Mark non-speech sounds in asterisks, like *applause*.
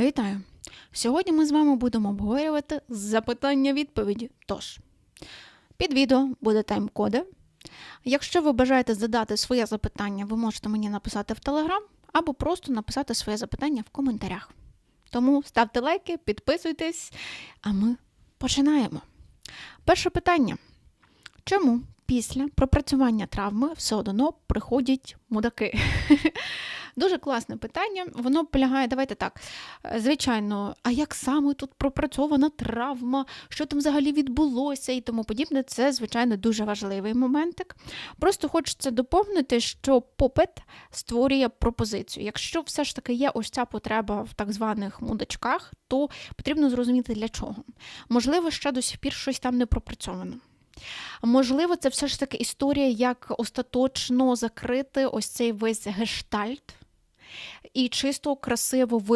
Вітаю! Сьогодні ми з вами будемо обговорювати запитання-відповіді. Тож, під відео буде тайм-коди. Якщо ви бажаєте задати своє запитання, ви можете мені написати в Телеграм або просто написати своє запитання в коментарях. Тому ставте лайки, підписуйтесь, а ми починаємо. Перше питання: чому після пропрацювання травми все одно приходять мудаки? *laughs* Дуже класне питання. Воно полягає, давайте так. е, Звичайно, а як саме тут пропрацьована травма, що там взагалі відбулося і тому подібне, це, звичайно, дуже важливий моментик. Просто хочеться доповнити, що попит створює пропозицію. Якщо все ж таки є ось ця потреба в так званих мудачках, то потрібно зрозуміти для чого. Можливо, ще до сих пір щось там не пропрацьовано. Можливо, це все ж таки історія, як остаточно закрити ось цей весь гештальт і чисто красиво ви